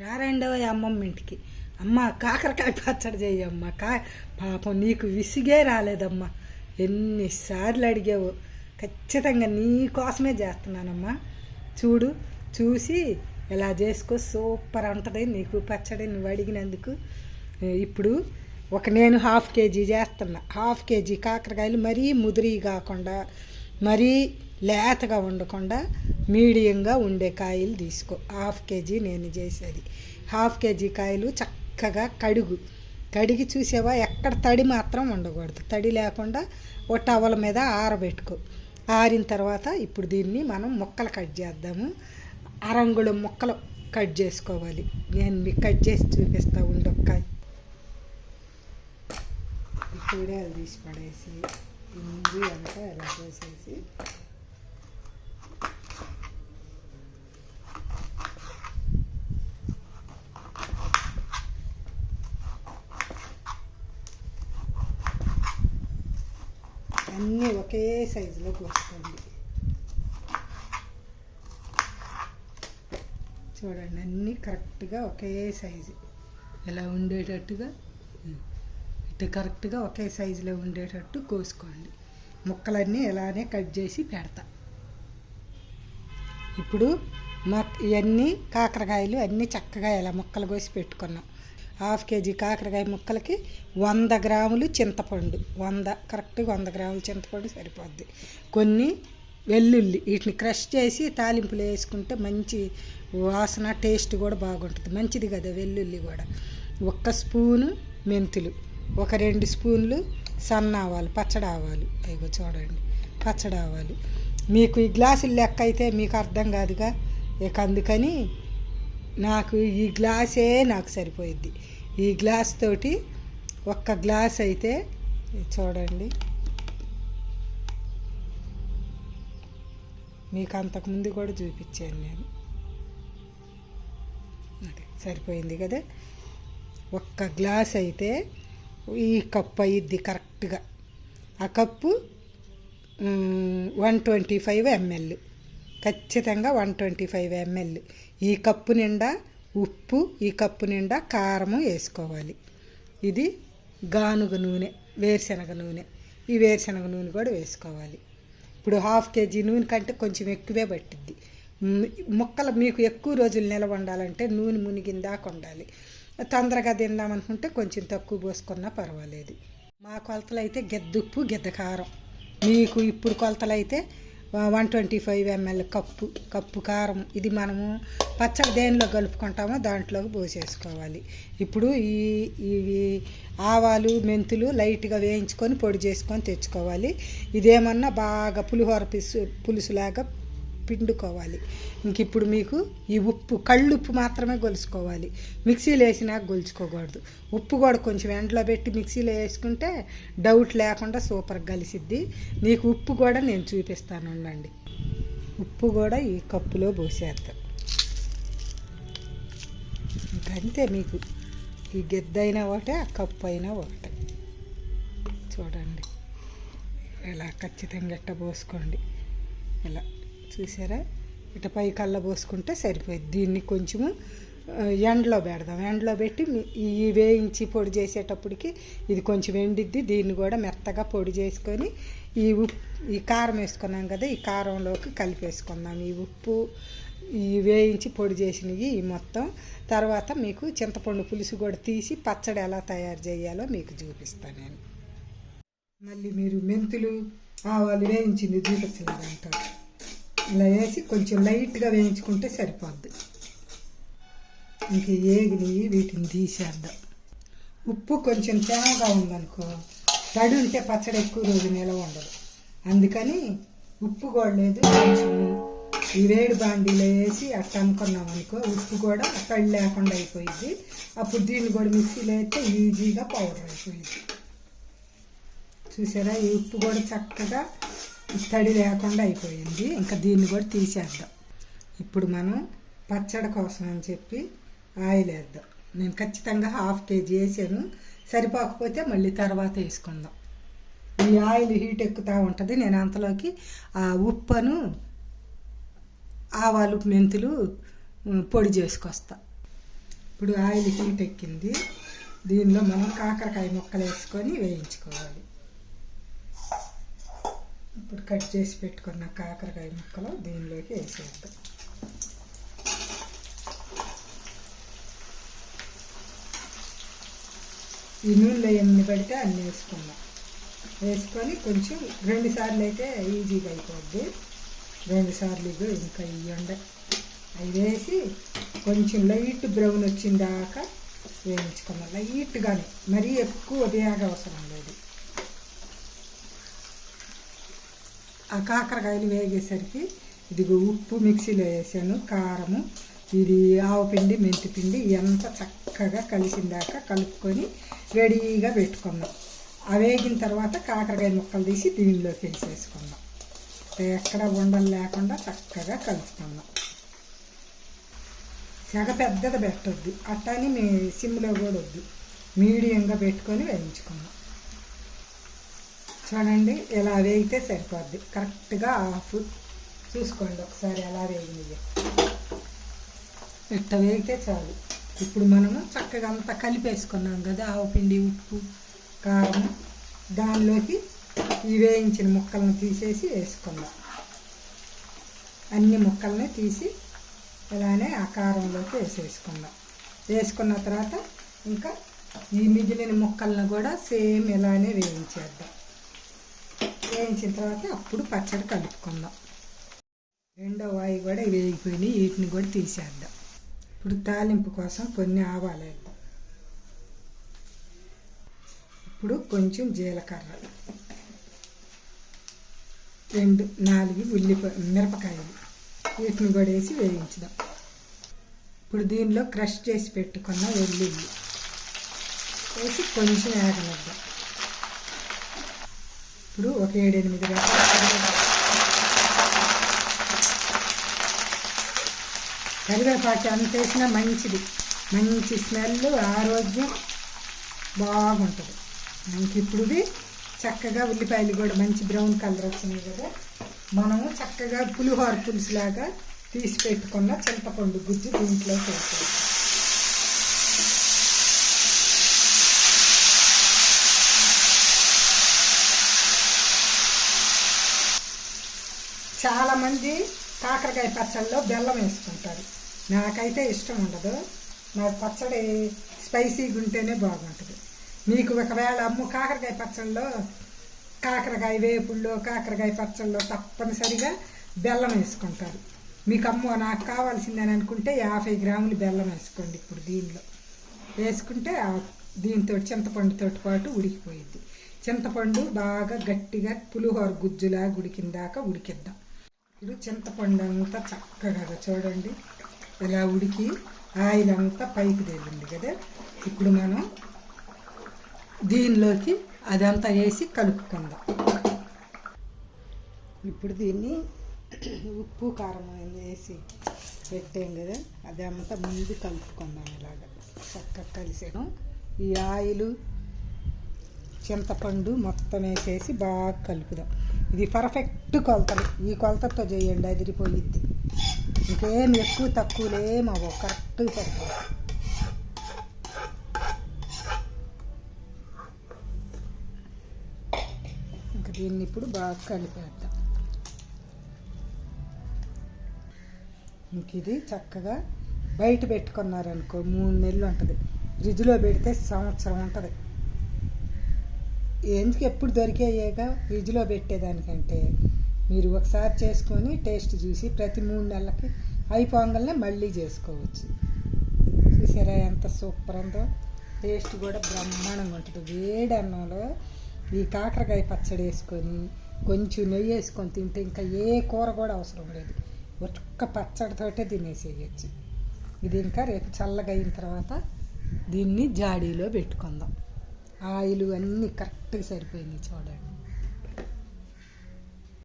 రారండవ అమ్మమ్మ ఇంటికి. అమ్మ కాకరకాయ పచ్చడి చేయమ్మ కా పాపం నీకు విసిగే రాలేదమ్మా. ఎన్నిసార్లు అడిగావు. ఖచ్చితంగా నీ కోసమే చేస్తున్నానమ్మా. చూడు చూసి ఇలా చేసుకో సూపర్ ఉంటుంది నీకు పచ్చడి నువ్వు అడిగినందుకు. ఇప్పుడు ఒక నేను హాఫ్ కేజీ చేస్తున్నా. హాఫ్ కేజీ కాకరకాయలు మరీ ముదిరి కాకుండా మరీ లేతగా ఉండకుండా మీడియంగా ఉండే కాయలు తీసుకో. హాఫ్ కేజీ నేను చేసేది. హాఫ్ కేజీ కాయలు చక్కగా కడుగు. కడిగి చూసేవా? ఎక్కడ తడి మాత్రం ఉండకూడదు. తడి లేకుండా ఓ టవల మీద ఆరబెట్టుకో. ఆరిన తర్వాత ఇప్పుడు దీన్ని మనం ముక్కలు కట్ చేద్దాము. అరంగుళం ముక్కలు కట్ చేసుకోవాలి. నేను మీకు కట్ చేసి చూపిస్తా ఉండొక్కాయ ఈ తీసి పడేసి ఇంజి అంతా ఎలా చేసేసి అన్నీ ఒకే సైజులో కోసుకోండి చూడండి అన్నీ కరెక్ట్గా ఒకే సైజు ఇలా ఉండేటట్టుగా ఇటు కరెక్ట్గా ఒకే సైజులో ఉండేటట్టు కోసుకోండి ముక్కలన్నీ ఇలానే కట్ చేసి పెడతా ఇప్పుడు మా ఇవన్నీ కాకరకాయలు అన్నీ చక్కగా ఇలా ముక్కలు కోసి పెట్టుకున్నాం హాఫ్ కేజీ కాకరకాయ ముక్కలకి వంద గ్రాములు చింతపండు. వంద కరెక్ట్గా వంద గ్రాములు చింతపండు సరిపోద్ది. కొన్ని వెల్లుల్లి వీటిని క్రష్ చేసి తాలింపులు వేసుకుంటే మంచి వాసన టేస్ట్ కూడా బాగుంటుంది. మంచిది కదా వెల్లుల్లి కూడా. ఒక్క స్పూను మెంతులు ఒక రెండు స్పూన్లు సన్న ఆవాలు పచ్చడి ఆవాలు. అయ్యో చూడండి పచ్చడి ఆవాలు. మీకు ఈ గ్లాసులు లెక్క అయితే మీకు అర్థం కాదుగా? ఇక అందుకని నాకు ఈ గ్లాసే నాకు సరిపోయిద్ది. ఈ గ్లాస్ తోటి ఒక్క గ్లాస్ అయితే చూడండి. మీకు అంతకుముందు కూడా చూపించాను నేను. అదే సరిపోయింది కదా? ఒక్క గ్లాస్ అయితే ఈ కప్పు అయ్యిద్ది కరెక్ట్గా. ఆ cup one twenty five ML. ఖచ్చితంగా వన్ ట్వంటీ ఫైవ్ ఎంఎల్ ఈ కప్పు నిండా ఉప్పు ఈ కప్పు నిండా కారము వేసుకోవాలి. ఇది గానుగ నూనె వేరుశనగ నూనె. ఈ వేరుశనగ నూనె కూడా వేసుకోవాలి. ఇప్పుడు హాఫ్ కేజీ నూనె కంటే కొంచెం ఎక్కువే పట్టిద్ది. ముక్కలు మీకు ఎక్కువ రోజులు నిలవ ఉండాలంటే నూనె మునిగిందాక ఉండాలి తొందరగా తిందామనుకుంటే కొంచెం తక్కువ పోసుకున్నా పర్వాలేదు. మా కొలతలు అయితే గెద్దుప్పు గెద్ద కారం. మీకు ఇప్పుడు కొలతలు అయితే one twenty five ML cup cup కారం. ఇది మనము పచ్చడి దేనిలో కలుపుకుంటామో దాంట్లోకి పోసేసుకోవాలి. ఇప్పుడు ఈ ఇవి ఆవాలు మెంతులు లైట్గా వేయించుకొని పొడి చేసుకొని తెచ్చుకోవాలి. ఇదేమన్నా బాగా పులిహోర పులుసు పులుసులాగా పిండుకోవాలి. ఇంక ఇప్పుడు మీకు ఈ ఉప్పు కళ్ళు ఉప్పు మాత్రమే గొలుసుకోవాలి. మిక్సీలో వేసినాక గొలుచుకోకూడదు. ఉప్పు కూడా కొంచెం ఎండలో పెట్టి మిక్సీలో వేసుకుంటే డౌట్ లేకుండా సూపర్గా కలిసిద్ది. నీకు ఉప్పు కూడా నేను చూపిస్తాను ఉండండి. ఉప్పు కూడా ఈ కప్పులో పోసేద్దాం. ఇంకంతే మీకు. ఈ గెద్దైనా ఒకటే ఆ కప్పు అయినా ఒకటే. చూడండి. ఇలా ఖచ్చితంగా ఎట్ట పోసుకోండి. ఇలా. చూసారా? ఇట పై కళ్ళ పోసుకుంటే సరిపోయింది. దీన్ని కొంచెము ఎండలో పెడదాం. ఎండలో పెట్టి ఈ వేయించి పొడి చేసేటప్పటికి ఇది కొంచెం ఎండిద్ది. దీన్ని కూడా మెత్తగా పొడి చేసుకొని ఈ ఉప్పు ఈ కారం వేసుకున్నాం కదా ఈ కారంలోకి కలిపేసుకుందాం. ఈ ఉప్పు ఈ వేయించి పొడి చేసినవి ఈ మొత్తం. తర్వాత మీకు చింతపండు పులుసు కూడా తీసి పచ్చడి ఎలా తయారు చేయాలో మీకు చూపిస్తాను నేను. మళ్ళీ మీరు మెంతులు ఆవాలు వేయించింది చూపించలేదంటారు ఇలా వేసి కొంచెం లైట్గా వేయించుకుంటే సరిపోద్ది. ఇంక ఏగిని వీటిని తీసేద్దాం. ఉప్పు కొంచెం తేమగా ఉందనుకో తడి ఉంటే పచ్చడి ఎక్కువ రోజు నిలవ ఉండదు. అందుకని ఉప్పు కూడా లేదు కొంచెం ఈ వేడి బాండీలో వేసి అట్లా అనుకున్నాం అనుకో ఉప్పు కూడా తడి లేకుండా అయిపోయింది అప్పుడు దీన్ని కూడా మిక్సీలో అయితే ఈజీగా పౌడర్ అయిపోయింది చూసారా? ఈ ఉప్పు కూడా చక్కగా తడి లేకుండా అయిపోయింది. ఇంకా దీన్ని కూడా తీసేద్దాం. ఇప్పుడు మనం పచ్చడి కోసం అని చెప్పి ఆయిల్ వేద్దాం. నేను ఖచ్చితంగా హాఫ్ కేజీ వేసాను. సరిపోకపోతే మళ్ళీ తర్వాత వేసుకుందాం. ఈ ఆయిల్ హీట్ ఎక్కుతూ ఉంటుంది. నేను అంతలోకి ఆ ఉప్పును ఆవాలు మెంతులు పొడి చేసుకొస్తా. ఇప్పుడు ఆయిల్ హీట్ ఎక్కింది. దీనిలో మనం కాకరకాయ ముక్కలు వేసుకొని వేయించుకోవాలి. ఇప్పుడు కట్ చేసి పెట్టుకున్న కాకరకాయ ముక్కలు దీనిలోకి వేసేద్దాం. ఈ నూనెలో ఎన్ని పడితే అన్ని వేసుకుందాం. వేసుకొని కొంచెం రెండు సార్లు అయితే ఈజీగా అయిపోద్ది. రెండు సార్లు ఇగో ఇంకా ఇవ్వండి అవి వేసి కొంచెం లైట్ బ్రౌన్ వచ్చిన దాకా వేయించుకున్నాం లైట్గానే మరీ ఎక్కువ వేగ అవసరం లేదు. ఆ కాకరకాయలు వేగేసరికి ఇదిగో ఉప్పు మిక్సీలో వేసాను కారము ఇది ఆవపిండి మెంతిపిండి ఎంత చక్కగా కలిసిందాక కలుపుకొని రెడీగా పెట్టుకున్నాం ఆ వేగిన తర్వాత కాకరకాయ ముక్కలు తీసి దీనిలోకి వేసేసుకున్నాం ఎక్కడ ఉండలు లేకుండా చక్కగా కలుపుకుందాం. సెగ పెద్దది పెట్టొద్దు అట్టని మీ సిమ్లో కూడా వద్దు. మీడియంగా పెట్టుకొని వేయించుకున్నాం చూడండి ఇలా వేగితే సరిపోద్ది. కరెక్ట్గా ఆఫ్ చూసుకోండి ఒకసారి ఎలా వేగినాయి. ఇట్ట వేగితే చాలు. ఇప్పుడు మనము చక్కగా అంతా కలిపేసుకున్నాం కదా ఆవపిండి ఉప్పు కారం. దానిలోకి ఈ వేయించిన ముక్కలను తీసేసి వేసుకుందాం అన్ని ముక్కల్ని తీసి ఇలానే ఆ కారంలోకి వేసేసుకుందాం వేసుకున్న తర్వాత ఇంకా ఈ మిగిలిన ముక్కలను కూడా సేమ్ ఇలానే వేయించేద్దాం. వేయించిన తర్వాత అప్పుడు పచ్చడి కలుపుకుందాం. రెండో వాయి కూడా వేగిపోయినాయి వీటిని కూడా తీసేద్దాం. ఇప్పుడు తాలింపు కోసం కొన్ని ఆవాలు. వేద్దాం ఇప్పుడు కొంచెం జీలకర్ర. రెండు నాలుగు ఉల్లిపాయ మిరపకాయలు. వీటిని కూడా వేసి వేయించుదాం. ఇప్పుడు దీనిలో క్రష్ చేసి పెట్టుకున్న వెల్లుల్లి. వేసి కొంచెం వేగనిద్దాం ఇప్పుడు ఒక ఏడెనిమిది కరివేపాకు అంత వేసినా మంచిది. మంచి స్మెల్ ఆరోగ్యం బాగుంటుంది. మనకి ఇప్పుడుది చక్కగా ఉల్లిపాయలు కూడా మంచి బ్రౌన్ కలర్ వచ్చినాయి కదా. మనము చక్కగా పులిహోర పులుసులాగా తీసి పెట్టుకున్న చింతపండు గుజ్జు దీంట్లో వేసేది చాలామంది కాకరకాయ పచ్చళ్ళలో బెల్లం వేసుకుంటారు. నాకైతే ఇష్టం ఉండదు. నాకు పచ్చడి స్పైసీగా ఉంటేనే బాగుంటుంది. మీకు ఒకవేళ అమ్ము కాకరకాయ పచ్చళ్ళలో కాకరకాయ వేపుల్లో కాకరకాయ పచ్చళ్ళలో తప్పనిసరిగా బెల్లం వేసుకుంటారు. మీకు అమ్మ నాకు కావాల్సిందని అనుకుంటే యాభై గ్రాములు బెల్లం వేసుకోండి ఇప్పుడు దీనిలో. వేసుకుంటే దీంతో చింతపండుతో పాటు ఉడికిపోయింది చింతపండు బాగా గట్టిగా పులిహోర గుజ్జులా ఉడికిన దాకా ఉడికిద్దాం. ఇప్పుడు చింతపండు అంతా చక్కగా చూడండి. ఇలా ఉడికి ఆయిల్ అంతా పైకి తేలింది కదా. ఇప్పుడు మనం దీనిలోకి అదంతా వేసి కలుపుకుందాం. ఇప్పుడు దీన్ని ఉప్పు కారం వేసి పెట్టాం కదా. అదంతా ముందు కలుపుకుందాం ఇలాగ. చక్కగా కలిసాను ఈ ఆయిల్ చింతపండు మొత్తం వేసేసి బాగా కలుపుదాం. ఇది పర్ఫెక్ట్ కొలతలు. ఈ కొలతతో చేయండి అదిరిపోయిద్ది. ఇంకేం ఎక్కువ తక్కువలేమో కరెక్ట్గా సరిపోతుంది ఇంకా దీన్ని ఇప్పుడు బాగా కలిపేద్దాం. ఇంక ఇది చక్కగా బయట పెట్టుకున్నారనుకో మూడు నెలలు ఉంటుంది. ఫ్రిడ్జ్లో పెడితే సంవత్సరం ఉంటుంది. ఎందుకు ఎప్పుడు దొరికేయేగా? ఫ్రిడ్జ్లో పెట్టేదానికంటే మీరు ఒకసారి చేసుకొని టేస్ట్ చూసి ప్రతి మూడు నెలలకి అయిపోగానే మళ్ళీ చేసుకోవచ్చు. చూసారా ఎంత సూపర్ ఉందో? టేస్ట్ కూడా బ్రహ్మాండంగా ఉంటుంది. వేడి అన్నంలో ఈ కాకరకాయ పచ్చడి వేసుకొని కొంచెం నెయ్యి వేసుకొని తింటే ఇంకా ఏ కూర కూడా అవసరం లేదు. ఒక్క పచ్చడితోటే తినేసేయచ్చు. ఇది ఇంకా రేపు చల్లగా అయిన తర్వాత దీన్ని జాడీలో పెట్టుకుందాం. ఆయిల్ అన్నీ కరెక్ట్గా సరిపోయినాయి చూడండి.